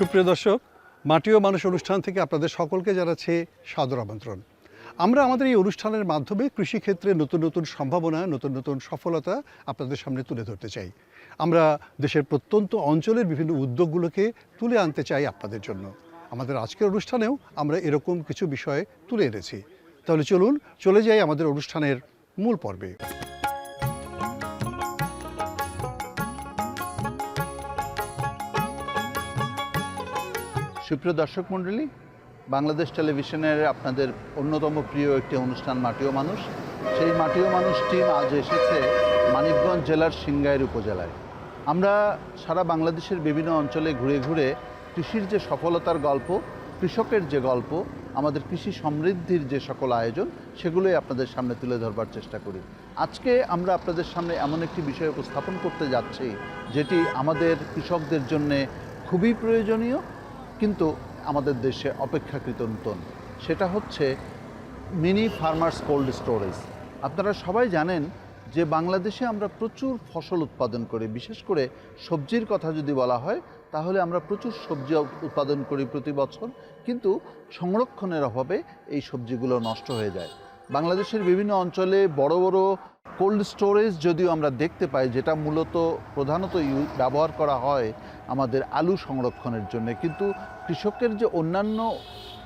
সুপ্রিয় দর্শক, মাটি ও মানুষ অনুষ্ঠান থেকে আপনাদের সকলকে জানাচ্ছি সাদর আমন্ত্রণ। আমরা আমাদের এই অনুষ্ঠানের মাধ্যমে কৃষিক্ষেত্রে নতুন নতুন সম্ভাবনা, নতুন নতুন সফলতা আপনাদের সামনে তুলে ধরতে চাই। আমরা দেশের প্রত্যন্ত অঞ্চলের বিভিন্ন উদ্যোগগুলোকে তুলে আনতে চাই আপনাদের জন্য। আমাদের আজকের অনুষ্ঠানেও আমরা এরকম কিছু বিষয় তুলে এনেছি। তাহলে চলুন, চলে যাই আমাদের অনুষ্ঠানের মূল পর্বে। সুপ্রিয় দর্শক মণ্ডলী, বাংলাদেশ টেলিভিশনের আপনাদের অন্যতম প্রিয় একটি অনুষ্ঠান, মাটিও মানুষ। সেই মাটিও মানুষ টিম আজ এসেছে মানিকগঞ্জ জেলার সিংগাইর উপজেলায়। আমরা সারা বাংলাদেশের বিভিন্ন অঞ্চলে ঘুরে ঘুরে কৃষির যে সফলতার গল্প, কৃষকের যে গল্প, আমাদের কৃষি সমৃদ্ধির যে সকল আয়োজন, সেগুলোই আপনাদের সামনে তুলে ধরবার চেষ্টা করি। আজকে আমরা আপনাদের সামনে এমন একটি বিষয় উপস্থাপন করতে যাচ্ছি, যেটি আমাদের কৃষকদের জন্যে খুবই প্রয়োজনীয় কিন্তু আমাদের দেশে অপেক্ষাকৃত নতুন। সেটা হচ্ছে মিনি ফার্মার্স কোল্ড স্টোরেজ। আপনারা সবাই জানেন যে বাংলাদেশে আমরা প্রচুর ফসল উৎপাদন করি। বিশেষ করে সবজির কথা যদি বলা হয়, তাহলে আমরা প্রচুর সবজি উৎপাদন করি প্রতি বছর, কিন্তু সংরক্ষণের অভাবে এই সবজিগুলো নষ্ট হয়ে যায়। বাংলাদেশের বিভিন্ন অঞ্চলে বড় বড় কোল্ড স্টোরেজ যদিও আমরা দেখতে পাই, যেটা মূলত প্রধানত ব্যবহার করা হয় আমাদের আলু সংরক্ষণের জন্য। কিন্তু কৃষকের যে অন্যান্য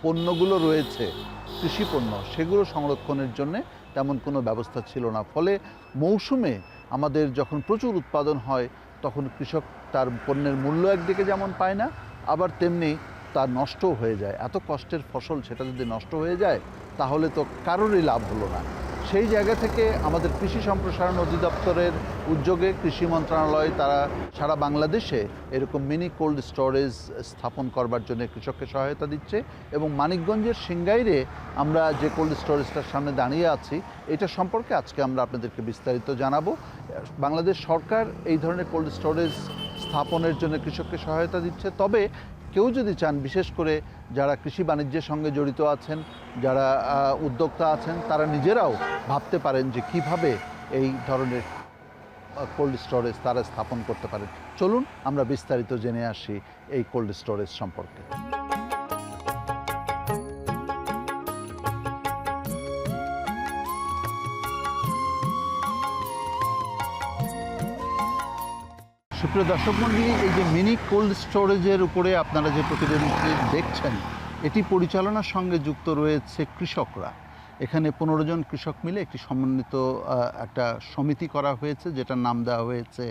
পণ্যগুলো রয়েছে কৃষি পণ্য সেগুলো সংরক্ষণের জন্য তেমন কোনো ব্যবস্থা ছিল না। ফলে মৌসুমে আমাদের যখন প্রচুর উৎপাদন হয়, তখন কৃষক তার পণ্যের মূল্য একদিকে যেমন পায় না, আবার তেমনি তা নষ্টও হয়ে যায়। এত কষ্টের ফসল সেটা যদি নষ্ট হয়ে যায়, তাহলে তো কারোরই লাভ হলো না। সেই জায়গা থেকে আমাদের কৃষি সম্প্রসারণ অধিদপ্তরের উদ্যোগে কৃষি মন্ত্রণালয় তারা সারা বাংলাদেশে এরকম মিনি কোল্ড স্টোরেজ স্থাপন করবার জন্য কৃষককে সহায়তা দিচ্ছে এবং মানিকগঞ্জের সিংগাইরে আমরা যে কোল্ড স্টোরেজটার সামনে দাঁড়িয়ে আছি, এটা সম্পর্কে আজকে আমরা আপনাদেরকে বিস্তারিত জানাব। বাংলাদেশ সরকার এই ধরনের কোল্ড স্টোরেজ স্থাপনের জন্য কৃষককে সহায়তা দিচ্ছে, তবে কেউ যদি চান, বিশেষ করে যারা কৃষি বাণিজ্যের সঙ্গে জড়িত আছেন, যারা উদ্যোক্তা আছেন, তারা নিজেরাও ভাবতে পারেন যে কীভাবে এই ধরনের কোল্ড স্টোরেজ তারা স্থাপন করতে পারেন চলুন আমরা বিস্তারিত জেনে আসি এই কোল্ড স্টোরেজ সম্পর্কে। সুপ্রিয় দর্শক মন্ডলী, এই যে মিনি কোল্ড স্টোরেজের উপরে আপনারা যে প্রতিবেদনটি দেখছেন, এটি পরিচালনার সঙ্গে যুক্ত রয়েছে কৃষকরা। এখানে পনেরো জন কৃষক মিলে একটি সমন্বিত একটা সমিতি করা হয়েছে, যেটার নাম দেওয়া হয়েছে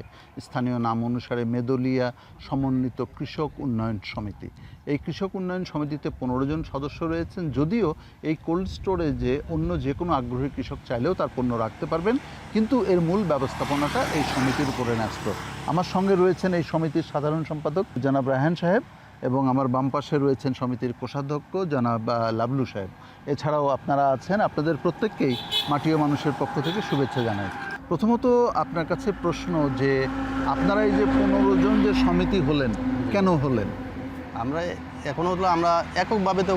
স্থানীয় নাম অনুসারে মেদলিয়া সমন্বিত কৃষক উন্নয়ন সমিতি। এই কৃষক উন্নয়ন সমিতিতে পনেরো জন সদস্য রয়েছেন। যদিও এই কোল্ড স্টোরেজে অন্য যে কোনো আগ্রহী কৃষক চাইলেও তার পণ্য রাখতে পারবেন, কিন্তু এর মূল ব্যবস্থাপনাটা এই সমিতির উপরে ন্যস্ত। আমার সঙ্গে রয়েছেন এই সমিতির সাধারণ সম্পাদক জনাব রায়হান সাহেব। এবং আমার বাম পাশে রয়েছেন সমিতির কোষাধ্যক্ষ জনাব লাবলু সাহেব। এছাড়াও আপনারা আছেন আপনাদের প্রত্যেককেই মাটিও মানুষের পক্ষ থেকে শুভেচ্ছা জানাই। প্রথমত আপনার কাছে প্রশ্ন যে আপনারা এই যে পনেরো জন যে সমিতি হলেন, কেন হলেন? আমরা এখন হলো আমরা এককভাবে তো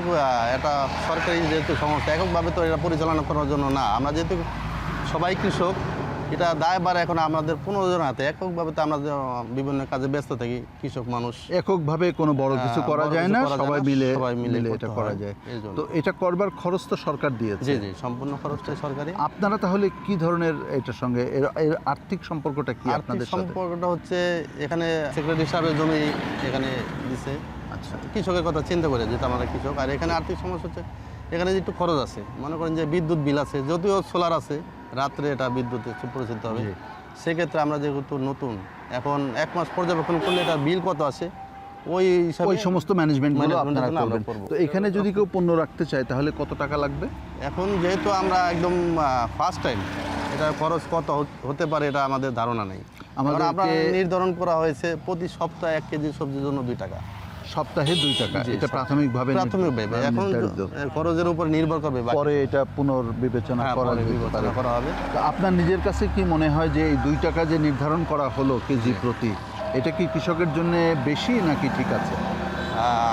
এটা সরকারি যেহেতু সংস্থা এককভাবে তো এটা পরিচালনা করার জন্য না। আমরা যেহেতু সবাই কৃষক এটা দায়বার এখন আমাদের পনেরো জন হাতে। এককভাবে তো আমরা বিভিন্ন কাজে ব্যস্ত থাকি কৃষক মানুষ। এককভাবে কোনো বড় কিছু করা যায় না সবাই মিলে সবাই মিলে এটা করা যায়। তো এটা করবার খরচ তো সরকার দিয়েছে। জি জি সম্পূর্ণ খরচটাই সরকারি। আপনারা তাহলে কি ধরনের এটার সঙ্গে এর আর্থিক সম্পর্কটা কি আপনাদের সাথে? সম্পর্কটা হচ্ছে এখানে সেক্রেটারি হিসাবে জমি এখানে দিছে। আচ্ছা। কৃষকের কথা চিন্তা করে যেহেতু আমরা কৃষক। আর এখানে আর্থিক সমস্যা হচ্ছে এখানে যে একটু খরচ আছে মনে করেন যে বিদ্যুৎ বিল আছে যদিও সোলার আছে রাত্রে এটা বিদ্যুতে পরিচিত হবে। সেক্ষেত্রে আমরা যেহেতু নতুন এখন এক মাস পর্যবেক্ষণ করলে এটা বিল কত আছে? ওই ওই সমস্ত আপনারা করবেন। তো এখানে যদি কেউ পণ্য রাখতে চায় তাহলে কত টাকা লাগবে? এখন যেহেতু আমরা একদম ফার্স্ট টাইম এটা খরচ কত হতে পারে এটা আমাদের ধারণা নেই। আমাদের নির্ধারণ করা হয়েছে প্রতি সপ্তাহে এক কেজি সবজির জন্য দুই টাকা। সপ্তাহে দুই টাকা। এটা সব- প্রাথমিকভাবে প্রাথমিকভাবে। এখন খরচের উপর নির্ভর করবে পরে এটা পুনর্বিবেচনা হ্যাঁ, করা বিবেচনা করা হবে। তো আপনার নিজের কাছে কি মনে হয় যে এই দুই টাকা যে নির্ধারণ করা হলো কেজি প্রতি এটা কি কৃষকের জন্য বেশি নাকি ঠিক আছে?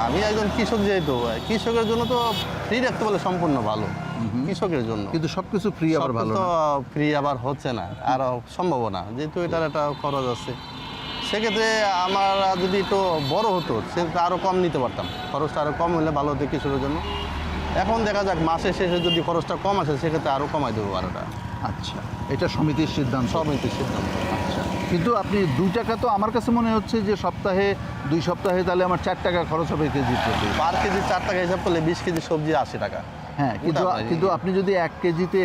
আমি একজন কৃষক যেহেতু কৃষকের জন্য তো ফ্রি রাখতে বলে সম্পূর্ণ ভালো। কৃষকের জন্য। কিন্তু সবকিছু ফ্রি আবার ভালো না? ফ্রি আবার হচ্ছে না আর সম্ভাবনা। যেহেতু এটার একটা খরচ আছে। সেক্ষেত্রে আমরা যদি একটু বড় হতো সেক্ষেত্রে আরও কম নিতে পারতাম। খরচটা আরও কম হলে ভালো হতো কৃষকের জন্য। এখন দেখা যাক মাসের শেষে যদি খরচটা কম আসে সেক্ষেত্রে আরও কমাই দেবো বারোটা। আচ্ছা এটা সমিতির সিদ্ধান্ত। সমিতির সিদ্ধান্ত আচ্ছা। কিন্তু আপনি দুই টাকা তো আমার কাছে মনে হচ্ছে যে সপ্তাহে দুই সপ্তাহে তাহলে আমার চার টাকা খরচ হবে কেজি প্রতি। পার কেজি চার টাকা হিসাব করলে বিশ কেজি সবজি আশি টাকা। হ্যাঁ কিন্তু কিন্তু আপনি যদি এক কেজিতে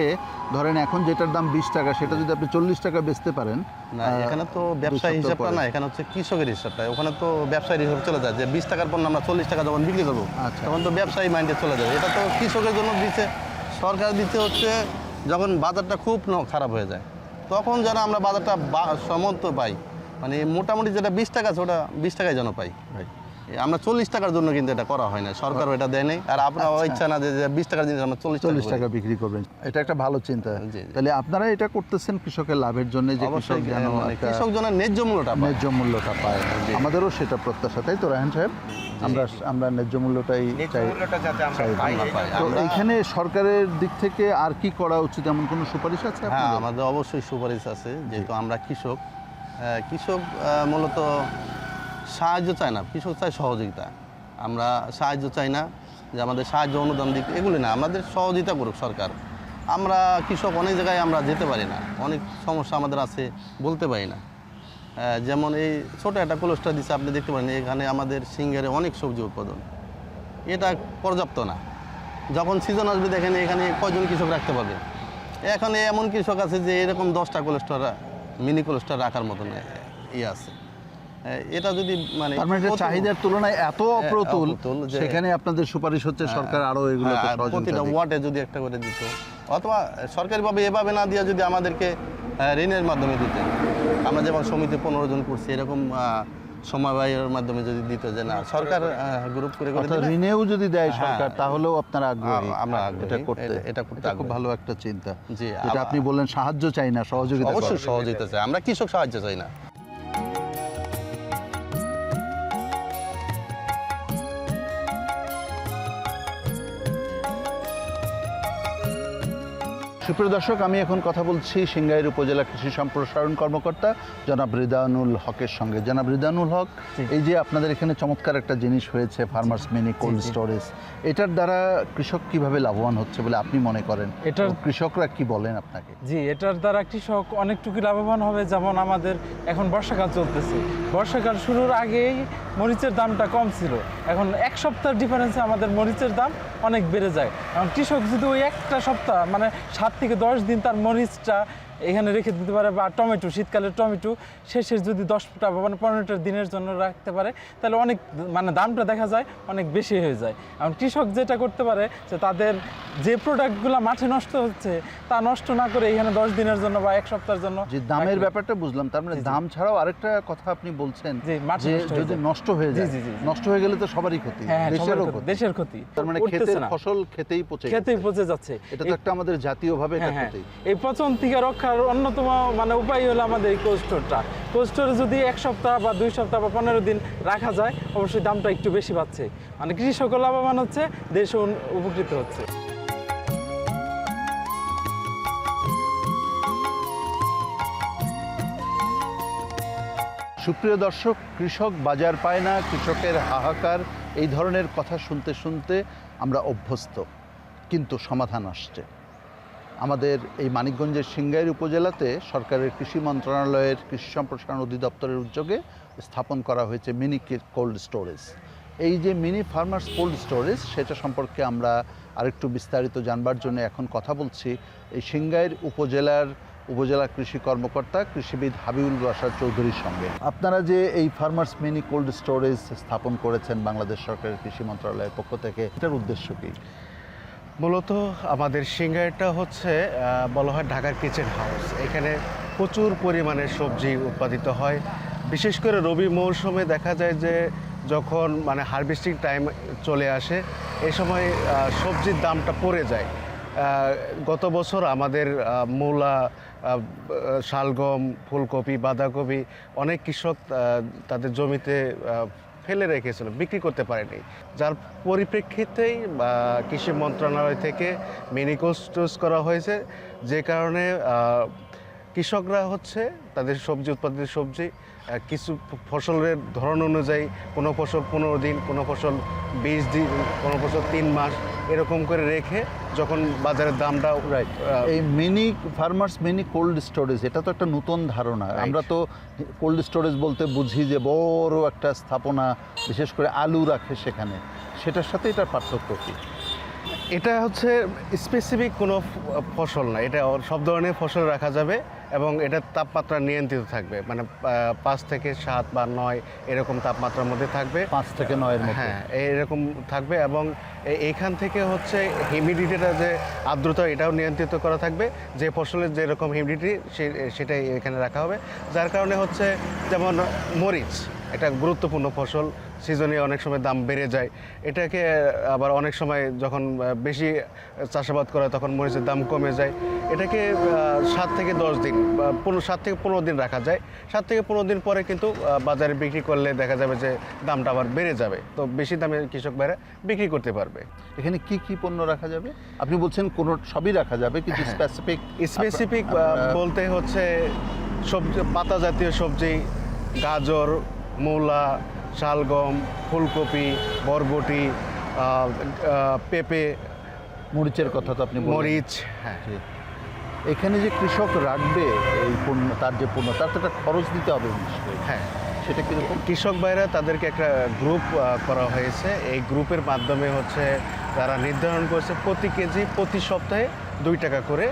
ধরেন এখন যেটার দাম বিশ টাকা সেটা যদি আপনি চল্লিশ টাকা বেচতে পারেন না এখানে তো ব্যবসায়ী হিসাবটা না এখানে হচ্ছে কৃষকের হিসাবটা। ওখানে তো ব্যবসায়ীর হিসাব চলে যায় যে বিশ টাকার পণ্য আমরা চল্লিশ টাকা যখন বিক্রি করব আচ্ছা। তখন তো ব্যবসায়ী মাইন্ডে চলে যাবে। এটা তো কৃষকের জন্য দিচ্ছে সরকার দিচ্ছে হচ্ছে যখন বাজারটা খুব খারাপ হয়ে যায় তখন যেন আমরা বাজারটা সমর্থ পাই। মানে মোটামুটি যেটা বিশ টাকা আছে ওটা বিশ টাকায় যেন পাই. এই আমরা চল্লিশ টাকার জন্য কিন্তু এটা করা হয় না। সরকার এটা দেয় নাই। আর আপনার আচ্ছা। ইচ্ছা না যে বিশ টাকার জিনিস আমরা চল্লিশ চল্লিশ টাকা বিক্রি করবেন। এটা একটা ভালো চিন্তা। তাহলে আপনারা এটা করতেছেন কৃষকের লাভের জন্য যে কৃষক অবশ্যই যেন মানে কৃষক জনের ন্যায্য মূল্যটা ন্যায্য মূল্যটা পায়। আমাদেরও সেটা প্রত্যাশা তাই তো রায়হান সাহেব? আমরা আমরা ন্যায্য মূল্যটাই চাই। তো আমরা- এখানে সরকারের দিক থেকে আর কি করা উচিত? এমন কোনো সুপারিশ আছে হ্যাঁ আমাদের অবশ্যই সুপারিশ আছে যেহেতু আমরা কৃষক। কৃষক মূলত সাহায্য চায় না, কৃষক চায় সহযোগিতা। আমরা সাহায্য চাই না যে আমাদের সাহায্য অনুদান দিক, এগুলি না, আমাদের সহযোগিতা করুক সরকার। আমরা কৃষক অনেক জায়গায় আমরা যেতে পারি না, অনেক সমস্যা আমাদের আছে বলতে পারি না। যেমন এই ছোটো একটা কোলেস্টার দিচ্ছে আপনি দেখতে পারেন, এখানে আমাদের সিঙ্গারে অনেক সবজি উৎপাদন। এটা পর্যাপ্ত না। যখন সিজন আসবে, দেখেন এখানে কয়জন কৃষক রাখতে পারবে। এখানে এমন কৃষক আছে যে এরকম দশটা কোলেস্টার মিনি কোলেস্টার রাখার মতন ইয়ে আছে। এটা যদি মানে তার মানে চাহিদার তুলনায় এত অপ্রতুল অপ্রতুল সেখানে আপনাদের সুপারিশ হচ্ছে সরকার আরও এগুলো হ্যাঁ, প্রতিটা ওয়ার্ডে যদি একটা করে দিত অথবা সরকারিভাবে এভাবে না দিয়ে যদি আমাদেরকে ঋণের মাধ্যমে আমরা যেমন সমিতি পনেরো জন করছি এরকম সমবায়ের মাধ্যমে যদি দিত যে না সরকার গ্রুপ করে করে ঋণেও যদি দেয় হ্যাঁ। সরকার তাহলেও আপনারা আগ্রহী। আমরা এটা করতে। এটা- এটা করতে খুব ভালো একটা চিন্তা। জি, এটা আপনি বললেন সাহায্য চাই না সহযোগিতা অবশ্যই সহযোগিতা চাই। আমরা কৃষক সাহায্য চাই না। সুপ্রিয় দর্শক আমি এখন কথা বলছি সিংগাইর উপজেলা কৃষি সম্প্রসারণ কর্মকর্তা জনাব রিদানুল হকের সঙ্গে। জনাব রিদানুল হক এই যে আপনাদের এখানে চমৎকার একটা জিনিস হয়েছে ফার্মার্স মিনি কোল্ড স্টোরেজ এটার দ্বারা কৃষক কীভাবে লাভবান হচ্ছে বলে আপনি মনে করেন? এটার- কৃষকরা কি বলেন আপনাকে? জি এটার দ্বারা কৃষক অনেকটুকু লাভবান হবে যেমন আমাদের এখন বর্ষাকাল চলতেছে। বর্ষাকাল শুরুর আগেই মরিচের দামটা কম ছিল। এখন এক সপ্তাহের ডিফারেন্সে আমাদের মরিচের দাম অনেক বেড়ে যায়। এখন কৃষক যদি ওই একটা সপ্তাহ মানে সাত থেকে দশ দিন তার মরিচটা এখানে রেখে দিতে পারে বা টমেটো শীতকালের টমেটো শেষের যদি দশটা বা মানে পনেরোটা দিনের জন্য রাখতে পারে তাহলে অনেক মানে দামটা দেখা যায় অনেক বেশি হয়ে যায়। এখন কৃষক যেটা করতে পারে যে তাদের যে প্রোডাক্টগুলো মাঠে নষ্ট হচ্ছে তা নষ্ট না করে এখানে দশ দিনের জন্য বা এক সপ্তাহের জন্য যে দামের ব্যাপারটা বুঝলাম। তার মানে। দাম ছাড়াও আরেকটা কথা আপনি বলছেন মাঠে যে নষ্ট যদি নষ্ট হয়ে যায় জি, জি, জি। নষ্ট হয়ে গেলে তো সবারই ক্ষতি হ্যাঁ দেশের ক্ষতি। তার মানে ক্ষেতের। ফসল খেতেই পচে খেতেই পচে যাচ্ছে। এটা তো একটা আমাদের জাতীয়ভাবে এটা হ্যাঁ হ্যাঁ। এই পচন থেকে রক্ষার অন্যতম মানে উপায় হলো আমাদের এই কোল্ড কোল্ড যদি এক সপ্তাহ বা দুই সপ্তাহ বা পনেরো দিন রাখা যায় অবশ্যই দামটা একটু বেশি পাচ্ছে মানে কৃষকও লাভবান হচ্ছে দেশও উপকৃত হচ্ছে। সুপ্রিয় দর্শক কৃষক বাজার পায় না কৃষকের হাহাকার এই ধরনের কথা শুনতে শুনতে আমরা অভ্যস্ত। কিন্তু সমাধান আসছে। আমাদের এই মানিকগঞ্জের সিংগাইর উপজেলাতে সরকারের কৃষি মন্ত্রণালয়ের কৃষি সম্প্রসারণ অধিদপ্তরের উদ্যোগে স্থাপন করা হয়েছে মিনি কোল্ড স্টোরেজ। এই যে মিনি ফার্মার্স কোল্ড স্টোরেজ, সেটা সম্পর্কে আমরা আরেকটু বিস্তারিত জানবার জন্য এখন কথা বলছি। এই সিংগাইর উপজেলার উপজেলা কৃষি কর্মকর্তা কৃষিবিদ হাবিবুল বাসার চৌধুরীর সঙ্গে। আপনারা যে এই ফার্মার্স মিনি কোল্ড স্টোরেজ স্থাপন করেছেন বাংলাদেশ সরকারের কৃষি মন্ত্রণালয়ের পক্ষ থেকে, এটার উদ্দেশ্য কী? মূলত আমাদের সিঙ্গারটা হচ্ছে বলা হয় ঢাকার কিচেন হাউস এখানে প্রচুর পরিমাণে সবজি উৎপাদিত হয়। বিশেষ করে রবি মৌসুমে দেখা যায় যে যখন মানে হারভেস্টিং টাইম চলে আসে এই সময় সবজির দামটা পড়ে যায়। গত বছর আমাদের মূলা শালগম, ফুলকপি, বাঁধাকপি, অনেক কৃষক তাদের জমিতে ফেলে রেখেছিল, বিক্রি করতে পারেনি। যার পরিপ্রেক্ষিতেই কৃষি মন্ত্রণালয় থেকে মেনিকো স্টোজ করা হয়েছে, যে কারণে কৃষকরা হচ্ছে তাদের সবজি, উৎপাদিত সবজি কিছু ফসলের ধরন অনুযায়ী কোনো ফসল পনেরো দিন, কোনো ফসল বিশ দিন, কোনো ফসল তিন মাস এরকম করে রেখে যখন বাজারের দামটা রাইট এই mini farmers mini cold storage এটা তো একটা নতুন ধারণা। আমরা তো কোল্ড স্টোরেজ বলতে বুঝি যে বড় একটা স্থাপনা বিশেষ করে আলু রাখে সেখানে। সেটার সাথে এটার পার্থক্য কি? এটা হচ্ছে স্পেসিফিক কোনো ফসল না। এটা সব ধরনের ফসল রাখা যাবে এবং এটা তাপমাত্রা নিয়ন্ত্রিত থাকবে। মানে পাঁচ থেকে সাত বা নয় এরকম তাপমাত্রার মধ্যে থাকবে। পাঁচ থেকে নয়ের মধ্যে। হ্যাঁ এরকম থাকবে এবং এ- এইখান থেকে হচ্ছে হিউমিডিটিটা যে আর্দ্রতা এটাও নিয়ন্ত্রিত করা থাকবে। যে ফসলের যেরকম হিউমিডিটি সেটাই এখানে রাখা হবে। যার কারণে হচ্ছে যেমন মরিচ একটা গুরুত্বপূর্ণ ফসল সিজনে অনেক সময় দাম বেড়ে যায়। এটাকে আবার অনেক সময় যখন বেশি চাষাবাদ করা তখন মরিচের দাম কমে যায়। এটাকে সাত থেকে দশ দিন বা পনেরো সাত থেকে পনেরো দিন রাখা যায়। সাত থেকে পনেরো দিন পরে কিন্তু বাজারে বিক্রি করলে দেখা যাবে যে দামটা আবার বেড়ে যাবে। তো বেশি দামে কৃষক ভাইরা বিক্রি করতে পারবে। এখানে কি কি পণ্য রাখা যাবে? আপনি বলছেন কোনো সবই রাখা যাবে কিন্তু হ্যাঁ। স্পেসিফিক স্পেসিফিক বলতে হচ্ছে সবজি পাতা জাতীয় সবজি গাজর মূলা শালগম ফুলকপি বরবটি পেঁপে। মরিচের কথা তো আপনি মরিচ হ্যাঁ। এখানে যে কৃষক রাখবে এই পণ্য তার যে পণ্য তার তো একটা খরচ দিতে হবে নিশ্চয়ই। হ্যাঁ। সেটা কীরকম? কৃষক ভাইরা তাদেরকে একটা গ্রুপ করা হয়েছে। এই গ্রুপের মাধ্যমে হচ্ছে তারা নির্ধারণ করেছে প্রতি কেজি প্রতি সপ্তাহে দুই টাকা করে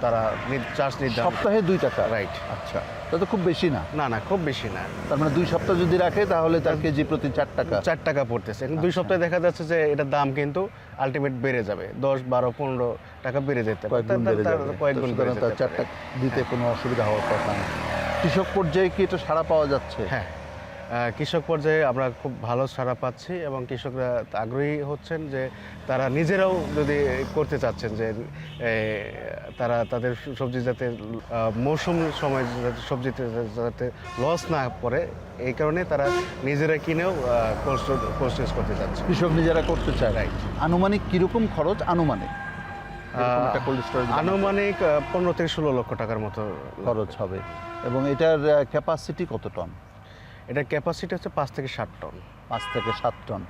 তারা চাষ নির্ধারণ সপ্তাহে দুই টাকা? রাইট আচ্ছা তা তো খুব বেশি না। না না খুব বেশি না। তার মানে দুই সপ্তাহ যদি রাখে তাহলে তার কেজি প্রতি চার টাকা। চার টাকা পড়তেছে। দুই আচ্ছা। সপ্তাহে দেখা যাচ্ছে যে এটার দাম কিন্তু আলটিমেট বেড়ে যাবে। দশ বারো পনেরো টাকা বেড়ে যেতে পারে। তার- চার টাকা দিতে কোনো অসুবিধা হওয়ার কথা না। কৃষক পর্যায়ে কি এটা সাড়া পাওয়া যাচ্ছে? হ্যাঁ। কৃষক পর্যায়ে আমরা খুব ভালো সাড়া পাচ্ছি এবং কৃষকরা আগ্রহী হচ্ছেন যে তারা নিজেরাও যদি করতে চাচ্ছেন যে তারা তাদের সবজি যাতে মৌসুম সময় যাতে সবজিতে যাতে লস না পড়ে এই কারণে তারা নিজেরা কিনেও কোল্ড করতে চাচ্ছে কৃষক নিজেরা করতে চায়। Right. আনুমানিক কীরকম খরচ? আনুমানিক। আনুমানিক পনেরো থেকে ষোলো লক্ষ টাকার মতো খরচ হবে। এবং এটার ক্যাপাসিটি কত টন এটার ক্যাপাসিটি হচ্ছে পাঁচ থেকে ষাট টন। পাঁচ থেকে সাত টন।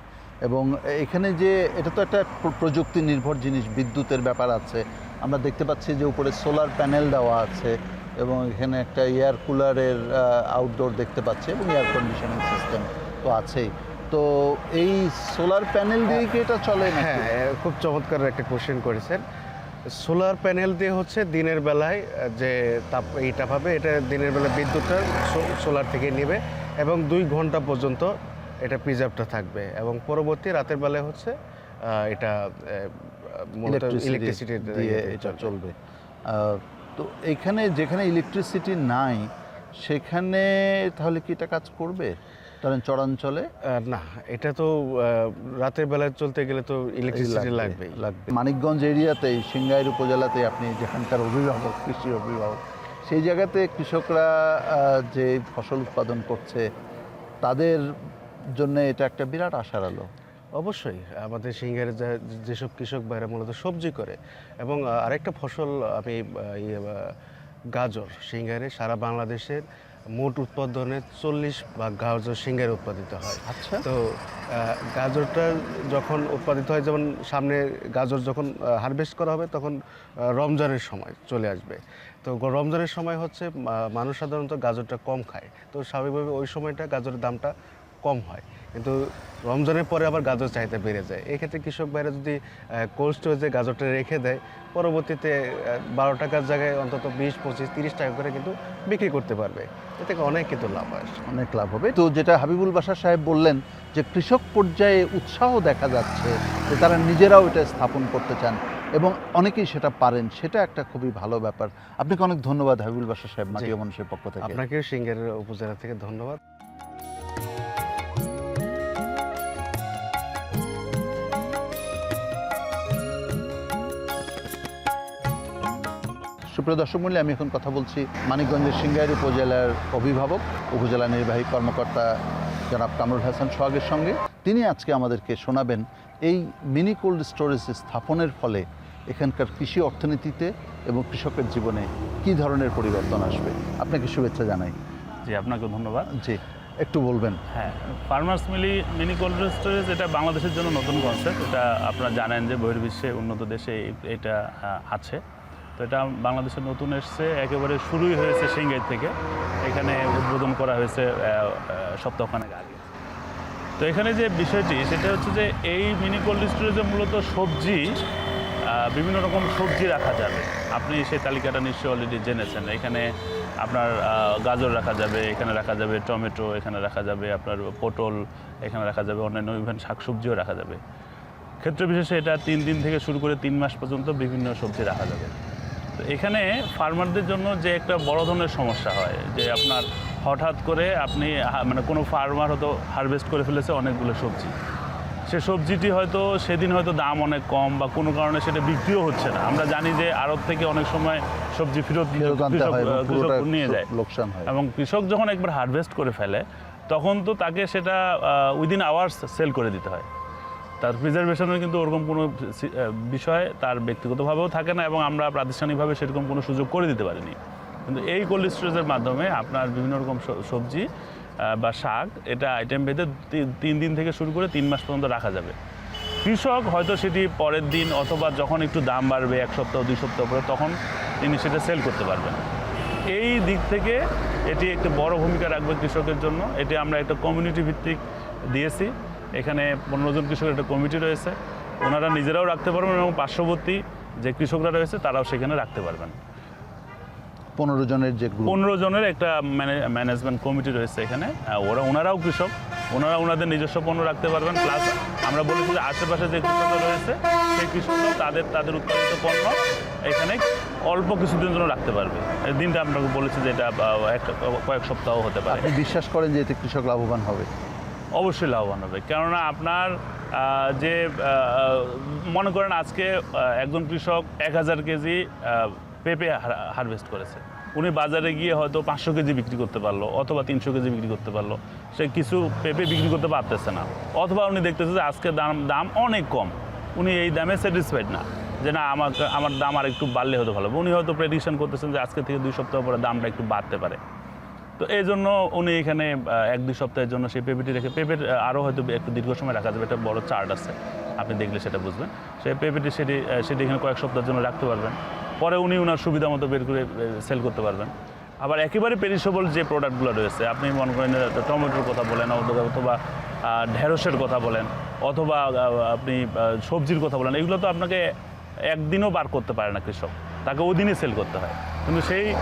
এবং এখানে যে এটা তো একটা প্রযুক্তি নির্ভর জিনিস বিদ্যুতের ব্যাপার আছে। আমরা দেখতে পাচ্ছি যে উপরে সোলার প্যানেল দেওয়া আছে এবং এখানে একটা এয়ার কুলারের আউটডোর দেখতে পাচ্ছি এবং এয়ার কন্ডিশনিং সিস্টেম তো আছেই। তো এই সোলার প্যানেল দিয়ে কি এটা চলে না হ্যাঁ খুব চমৎকার একটা কোশ্চেন করেছেন। সোলার প্যানেল দিয়ে হচ্ছে দিনের বেলায় যে তাপ এইটা পাবে এটা দিনের বেলা বিদ্যুৎটা সোলার থেকে নেবে। এবং দুই ঘণ্টা পর্যন্ত এটা প্রিজার্ভটা থাকবে এবং পরবর্তী রাতের বেলায় হচ্ছে এটা ইলেকট্রিসিটি দিয়ে এটা চলবে। তো এখানে যেখানে ইলেকট্রিসিটি নাই সেখানে তাহলে কি এটা কাজ করবে? ধরেন চরাঞ্চলে? না এটা তো রাতের বেলায় চলতে গেলে তো ইলেকট্রিসিটি লাগবেই। লাগবে। মানিকগঞ্জ এরিয়াতেই সিংগাইর উপজেলাতে আপনি যেখানকার অভিভাবক কৃষি অভিভাবক সেই জায়গাতে কৃষকরা যে ফসল উৎপাদন করছে, তাদের জন্য এটা একটা বিরাট আশার আলো। অবশ্যই, আমাদের সিঙ্গারে যেসব কৃষক ভাইরা মূলত সবজি করে এবং আরেকটা ফসল আমি ইয়ে গাজর, সিঙ্গারে সারা বাংলাদেশের মোট উৎপাদনে চল্লিশ বা গাজর সিঙ্গারে উৎপাদিত হয়। আচ্ছা। তো গাজরটা যখন উৎপাদিত হয় যেমন সামনে গাজর যখন হারভেস্ট করা হবে তখন রমজানের সময় চলে আসবে। তো রমজানের সময় হচ্ছে মানুষ সাধারণত গাজরটা কম খায়। তো স্বাভাবিকভাবে ওই সময়টা গাজরের দামটা কম হয়। কিন্তু রমজানের পরে আবার গাজর চাহিদা বেড়ে যায়। এক্ষেত্রে কৃষক ভাইরা যদি কোল্ড স্টোরেজে গাজরটা রেখে দেয় পরবর্তীতে বারো টাকার জায়গায় অন্তত বিশ পঁচিশ তিরিশ টাকা করে কিন্তু বিক্রি করতে পারবে। এ থেকে অনেক কিন্তু লাভ আসে অনেক লাভ হবে। তো যেটা হাবিবুল বাশার সাহেব বললেন যে কৃষক পর্যায়ে উৎসাহ দেখা যাচ্ছে যে তারা নিজেরাও এটা স্থাপন করতে চান এবং অনেকেই সেটা পারেন। সেটা একটা খুবই ভালো ব্যাপার। আপনাকে অনেক ধন্যবাদ হাবিবুল বাশার সাহেব মাটিয়া মানুষের পক্ষ থেকে। আপনাকেও সিঙ্গারের উপজেলা থেকে ধন্যবাদ। সুপ্রিয় দর্শক মূল্যে আমি এখন কথা বলছি মানিকগঞ্জের সিংগাইর উপজেলার অভিভাবক উপজেলা নির্বাহী কর্মকর্তা জনাব কামরুল হাসান সোহাগের সঙ্গে। তিনি আজকে আমাদেরকে শোনাবেন এই মিনি কোল্ড স্টোরেজ স্থাপনের ফলে এখানকার কৃষি অর্থনীতিতে এবং কৃষকের জীবনে কী ধরনের পরিবর্তন আসবে? আপনাকে শুভেচ্ছা জানাই। জি আপনাকে ধন্যবাদ। জি একটু বলবেন। হ্যাঁ ফার্মার্স মিলি মিনি কোল্ড স্টোরেজ এটা বাংলাদেশের জন্য নতুন কনসেপ্ট এটা আপনারা জানেন যে বহির্বিশ্বে উন্নত দেশে এটা আছে। তো এটা বাংলাদেশে নতুন এসছে, একেবারে শুরুই হয়েছে সিঙ্গাই থেকে। এখানে উদ্বোধন করা হয়েছে সপ্তাহখানেক আগে। তো এখানে যে বিষয়টি, সেটা হচ্ছে যে এই মিনি কোল্ড স্টোরেজে মূলত সবজি বিভিন্ন রকম সবজি রাখা যাবে। আপনি সেই তালিকাটা নিশ্চয়ই অলরেডি জেনেছেন। এখানে আপনার গাজর রাখা যাবে, এখানে রাখা যাবে টমেটো, এখানে রাখা যাবে আপনার পটল, এখানে রাখা যাবে অন্যান্য ইভেন শাকসবজিও রাখা যাবে। ক্ষেত্র বিশেষে এটা তিন দিন থেকে শুরু করে তিন মাস পর্যন্ত বিভিন্ন সবজি রাখা যাবে। এখানে ফার্মারদের জন্য যে একটা বড় ধরনের সমস্যা হয় যে আপনার হঠাৎ করে আপনি মানে কোনো ফার্মার হয়তো হারভেস্ট করে ফেলেছে অনেকগুলো সবজি। সে সবজিটি হয়তো সেদিন হয়তো দাম অনেক কম বা কোনো কারণে সেটা বিক্রিও হচ্ছে না। আমরা জানি যে আড়ত থেকে অনেক সময় সবজি ফেরত কৃষক- নিয়ে যায়। লোকসান হয়। এবং কৃষক যখন একবার হারভেস্ট করে ফেলে তখন তো তাকে সেটা উইদিন আওয়ার্স সেল করে দিতে হয়। তার প্রিজার্ভেশনের কিন্তু ওরকম কোনো বিষয় তার ব্যক্তিগতভাবেও থাকে না এবং আমরা প্রাতিষ্ঠানিকভাবে সেরকম কোনো সুযোগ করে দিতে পারিনি। কিন্তু এই কোল্ড স্টোরেজের মাধ্যমে আপনার বিভিন্ন রকম সবজি বা শাক, এটা আইটেম ভেদে তিন দিন থেকে শুরু করে তিন মাস পর্যন্ত রাখা যাবে। কৃষক হয়তো সেটি পরের দিন অথবা যখন একটু দাম বাড়বে, এক সপ্তাহ, দুই সপ্তাহ পরে, তখন তিনি সেটা সেল করতে পারবেন। এই দিক থেকে এটি একটি বড় ভূমিকা রাখবে কৃষকের জন্য। এটি আমরা একটা কমিউনিটি ভিত্তিক দিয়েছি। এখানে পনেরো জন কৃষকের একটা কমিটি রয়েছে। ওনারা নিজেরাও রাখতে পারবেন এবং পার্শ্ববর্তী যে কৃষকরা রয়েছে তারাও সেখানে রাখতে পারবেন। পনেরো জনের যে পনেরো জনের একটা ম্যানেজমেন্ট কমিটি রয়েছে এখানে। ওরা ওনারাও কৃষক। ওনারা ওনাদের নিজস্ব পণ্য রাখতে পারবেন। প্লাস আমরা বলেছি যে আশেপাশে যে কৃষকরা রয়েছে সেই কৃষকরাও তাদের তাদের উৎপাদিত পণ্য এখানে অল্প কিছুদিনের জন্য রাখতে পারবে। দিনটা আপনাকে বলেছি যে এটা কয়েক সপ্তাহ হতে পারে। বিশ্বাস করেন যে এতে কৃষক লাভবান হবে? অবশ্যই লাভবান হবে। কেননা আপনার যে মনে করেন আজকে একজন কৃষক এক হাজার কেজি পেঁপে হারভেস্ট করেছে। উনি বাজারে গিয়ে হয়তো পাঁচশো কেজি বিক্রি করতে পারল অথবা তিনশো কেজি বিক্রি করতে পারল। সে কিছু পেঁপে বিক্রি করতে পারতেছে না। অথবা উনি দেখতেছে যে আজকে দাম দাম অনেক কম। উনি এই দামে স্যাটিসফাইড না। যে না আমার আমার দাম আর একটু বাড়লে হতে ভালো উনি হয়তো প্রেডিকশন করতেছেন যে আজকে থেকে দুই সপ্তাহ পরে দামটা একটু বাড়তে পারে। তো এই জন্য উনি এখানে এক দুই সপ্তাহের জন্য সেই পেঁপেটি রেখে, পেঁপের আরও হয়তো একটু দীর্ঘ সময় রাখা যাবে। একটা বড় চার্ট আছে, আপনি দেখলে সেটা বুঝবেন। সেই পেঁপেটি সেটি সেটি এখানে কয়েক সপ্তাহের জন্য রাখতে পারবেন। পরে উনি ওনার সুবিধা মতো বের করে সেল করতে পারবেন। আবার একেবারে পেরিসেবল যে প্রোডাক্টগুলো রয়েছে, আপনি মনে করেন টমেটোর কথা বলেন, অথবা ঢেঁড়সের কথা বলেন, অথবা আপনি সবজির কথা বলেন, এগুলো তো আপনাকে একদিনও বার করতে পারে না কৃষক। তাকে ওদিনে সেল করতে হয়। কিন্তু সেই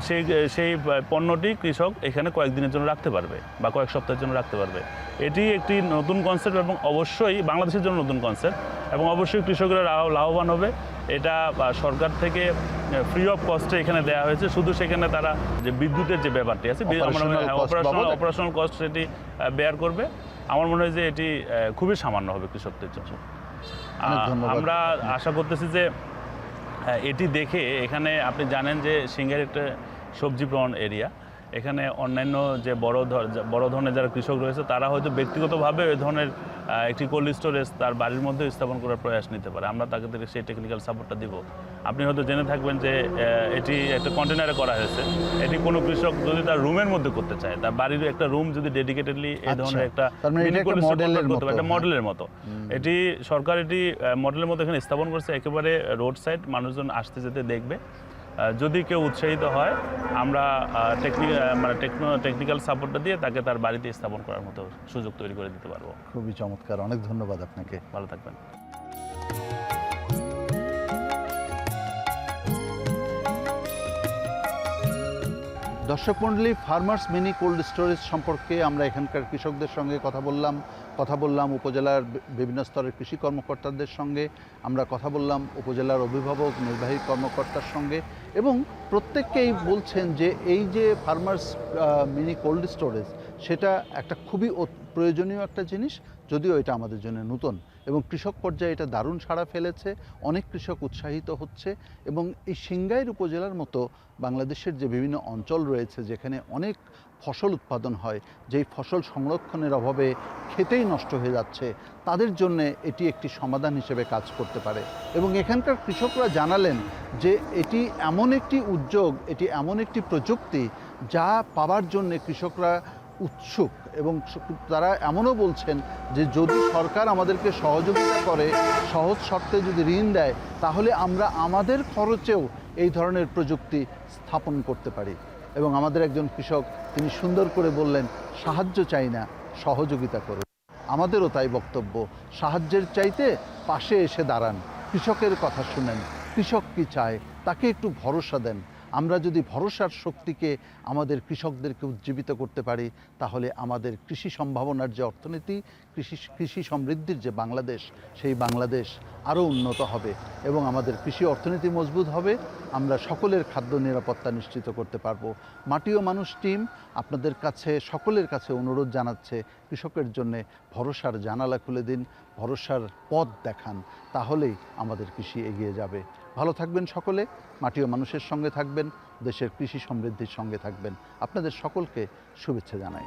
সেই সেই পণ্যটি কৃষক এখানে কয়েকদিনের জন্য রাখতে পারবে বা কয়েক সপ্তাহের জন্য রাখতে পারবে। এটি একটি নতুন কনসেপ্ট এবং অবশ্যই বাংলাদেশের জন্য নতুন কনসেপ্ট এবং অবশ্যই কৃষকরা লাভ- লাভবান হবে। এটা সরকার থেকে ফ্রি অফ কস্টে এখানে দেওয়া হয়েছে। শুধু সেখানে তারা যে বিদ্যুতের যে ব্যাপারটি আছে অপারেশনাল অপারেশনাল কস্ট সেটি বেয়ার করবে। আমার মনে হয় যে এটি খুবই সামান্য হবে কৃষকদের জন্য। আমরা আশা করতেছি যে এটি দেখে এখানে আপনি জানেন যে সিঙ্গার একটা সবজি প্রণ এরিয়া এখানে অন্যান্য যে বড় বড় ধরনের যারা কৃষক রয়েছে তারা হয়তো ব্যক্তিগতভাবে ওই ধরনের একটি কোল্ড স্টোরেজ তার বাড়ির মধ্যে স্থাপন করার প্রয়াস নিতে পারে। আমরা তাকে থেকে সেই টেকনিক্যাল সাপোর্টটা দিব। আপনি হয়তো জেনে থাকবেন যে এটি একটা কন্টেনারে করা হয়েছে। এটি কোনো কৃষক যদি তার রুমের মধ্যে করতে চায় তার বাড়ির একটা রুম যদি ডেডিকেটেডলি এই আচ্ছা। ধরনের একটা মানে একটা মডেলের মতো, এটি সরকার এটি মডেলের মতো এখানে স্থাপন করছে। একেবারে রোড সাইড মানুষজন আসতে যেতে দেখবে। যদি কেউ উৎসাহিত হয় আমরা টেকনিক মানে টেকনো টেকনিক্যাল সাপোর্টটা দিয়ে তাকে তার বাড়িতে স্থাপন করার মতো সুযোগ তৈরি করে দিতে পারব। খুবই চমৎকার। অনেক ধন্যবাদ আপনাকে। ভালো থাকবেন। দর্শক মণ্ডলী ফার্মার্স মিনি কোল্ড স্টোরেজ সম্পর্কে আমরা এখানকার কৃষকদের সঙ্গে কথা বললাম। কথা বললাম উপজেলার বিভিন্ন স্তরের কৃষি কর্মকর্তাদের সঙ্গে, আমরা কথা বললাম উপজেলার অভিভাবক, নির্বাহী কর্মকর্তার সঙ্গে এবং প্রত্যেককেই বলছেন যে এই যে ফার্মার্স মিনি কোল্ড স্টোরেজ সেটা একটা খুবই প্রয়োজনীয় একটা জিনিস, যদিও এটা আমাদের জন্য নতুন এবং কৃষক পর্যায়ে এটা দারুণ সাড়া ফেলেছে, অনেক কৃষক উৎসাহিত হচ্ছে এবং এই সিংগাইর উপজেলার মতো বাংলাদেশের যে বিভিন্ন অঞ্চল রয়েছে, যেখানে অনেক ফসল উৎপাদন হয়, যেই ফসল সংরক্ষণের অভাবে খেতেই নষ্ট হয়ে যাচ্ছে, তাদের জন্য এটি একটি সমাধান হিসেবে কাজ করতে পারে। এবং এখানকার কৃষকরা জানালেন যে এটি এমন একটি উদ্যোগ, এটি এমন একটি প্রযুক্তি যা পাওয়ার জন্য কৃষকরা উৎসুক এবং তারা এমনও বলছেন যে যদি সরকার আমাদেরকে সহযোগিতা করে, সহজ শর্তে যদি ঋণ দেয়, তাহলে আমরা আমাদের খরচেও এই ধরনের প্রযুক্তি স্থাপন করতে পারি। এবং আমাদের একজন কৃষক, তিনি সুন্দর করে বললেন, সাহায্য চাই না, সহযোগিতা করুন আমাদেরও তাই বক্তব্য, সাহায্যের চাইতে পাশে এসে দাঁড়ান, কৃষকের কথা শুনেন, কৃষক কি চায়, তাকে একটু ভরসা দেন। আমরা যদি ভরসার শক্তিকে আমাদের কৃষকদেরকে উজ্জীবিত করতে পারি, তাহলে আমাদের কৃষি সম্ভাবনার যে অর্থনীতি, কৃষি কৃষি সমৃদ্ধির যে বাংলাদেশ, সেই বাংলাদেশ আরও উন্নত হবে এবং আমাদের কৃষি অর্থনীতি মজবুত হবে। আমরা সকলের খাদ্য নিরাপত্তা নিশ্চিত করতে পারব। মাটি ও মানুষ টিম আপনাদের কাছে, সকলের কাছে অনুরোধ জানাচ্ছে, কৃষকের জন্যে ভরসার জানালা খুলে দিন, ভরসার পথ দেখান, তাহলেই আমাদের কৃষি এগিয়ে যাবে। ভালো থাকবেন সকলে, মাটি ও মানুষের সঙ্গে থাকবেন, দেশের কৃষি সমৃদ্ধির সঙ্গে থাকবেন। আপনাদের সকলকে শুভেচ্ছা জানাই।